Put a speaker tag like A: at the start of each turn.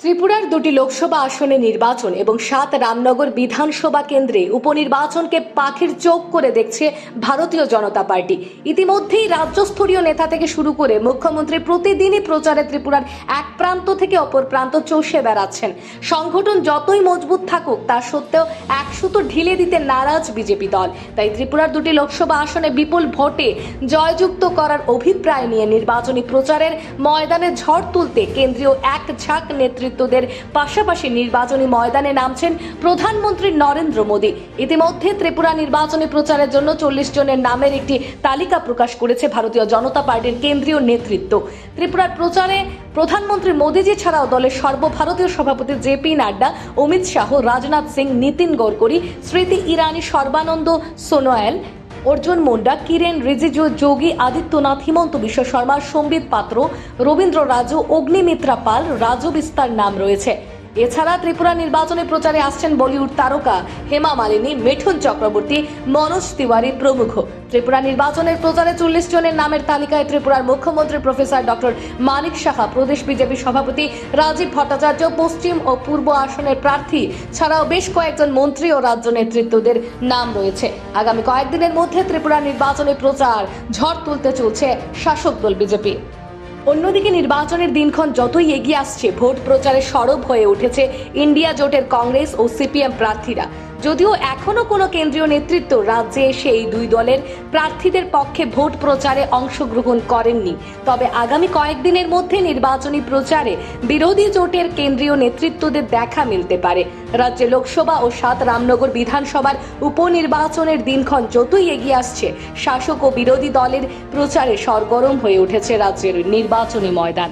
A: ত্রিপুরার দুটি লোকসভা আসনে নির্বাচন এবং সাত রামনগর বিধানসভা কেন্দ্রে উপনির্বাচনকে পাখির চোখ করে দেখছে ভারতীয় জনতা পার্টি। ইতিমধ্যেই রাজ্যস্তরীয় নেতা থেকে শুরু করে মুখ্যমন্ত্রী প্রতিদিনই প্রচারে ত্রিপুরার এক প্রান্ত থেকে অপর প্রান্ত চষে বেড়াচ্ছেন। সংগঠন যতই মজবুত থাকুক, তা সত্ত্বেও এক সুতো ঢিলে দিতে নারাজ বিজেপি দল। তাই ত্রিপুরার দুটি লোকসভা আসনে বিপুল ভোটে জয়যুক্ত করার অভিপ্রায় নিয়ে নির্বাচনী প্রচারের ময়দানে ঝড় তুলতে কেন্দ্রীয় এক ঝাঁক নেতৃত্বদের পাশাপাশি নির্বাচনী ময়দানে নামছেন প্রধানমন্ত্রী নরেন্দ্র মোদী। ইতিমধ্যে ত্রিপুরা নির্বাচনী প্রচারের জন্য চল্লিশ জনের নামের একটি তালিকা প্রকাশ করেছে ভারতীয় জনতা পার্টির কেন্দ্রীয় নেতৃত্ব। ত্রিপুরার প্রচারে প্রধানমন্ত্রী মোদীজি ছাড়াও দলের সর্বভারতীয় সভাপতি জেপি নাড্ডা, অমিত শাহ, রাজনাথ সিং, নীতিন গডকরি, স্মৃতি ইরানি সর্বানন্দ, সোনোয়াল অর্জুন মুন্ডা, কিরেন রিজিজু, যোগী আদিত্যনাথ, হিমন্ত বিশ্ব শর্মা, সম্বিত পাত্র, রবীন্দ্র রাজু, অগ্নিমিত্রা পাল, রাজু বিস্তার নাম রয়েছে। এছাড়া ত্রিপুরা নির্বাচনে প্রচারে আসছেন বলিউড তারকা হেমা মালিনী, মিঠুন চক্রবর্তী, মনোজ তিওয়ারি প্রমুখ। ত্রিপুরা নির্বাচনের প্রচারে চল্লিশ জনের নামের তালিকায় ত্রিপুরার মুখ্যমন্ত্রী প্রফেসর ডক্টর মানিক সাহা, প্রদেশ বিজেপি সভাপতি রাজীব ভট্টাচার্য, পশ্চিম ও পূর্ব আসনের প্রার্থী ছাড়াও বেশ কয়েকজন মন্ত্রী ও রাজ্য নেতৃত্বদের নাম রয়েছে। আগামী কয়েকদিনের মধ্যে ত্রিপুরা নির্বাচনে প্রচার ঝড় তুলতে চলছে শাসক দল বিজেপি। অন্যদিকে নির্বাচনের দিনক্ষণ যতই এগিয়ে আসছে, ভোট প্রচারে সরব হয়ে উঠেছে ইন্ডিয়া জোটের কংগ্রেস ও সিপিএম প্রার্থীরা। যদিও এখনও কোনো কেন্দ্রীয় নেতৃত্ব রাজ্যে এসে এই দুই দলের প্রার্থীদের পক্ষে ভোট প্রচারে অংশগ্রহণ করেননি। তবে আগামী কয়েকদিনের মধ্যে নির্বাচনী প্রচারে বিরোধী জোটের কেন্দ্রীয় নেতৃত্বদের দেখা মিলতে পারে। রাজ্যে লোকসভা ও সাত রামনগর বিধানসভার উপনির্বাচনের দিনক্ষণ যতই এগিয়ে আসছে, শাসক ও বিরোধী দলের প্রচারে সরগরম হয়ে উঠেছে রাজ্যের নির্বাচনী ময়দান।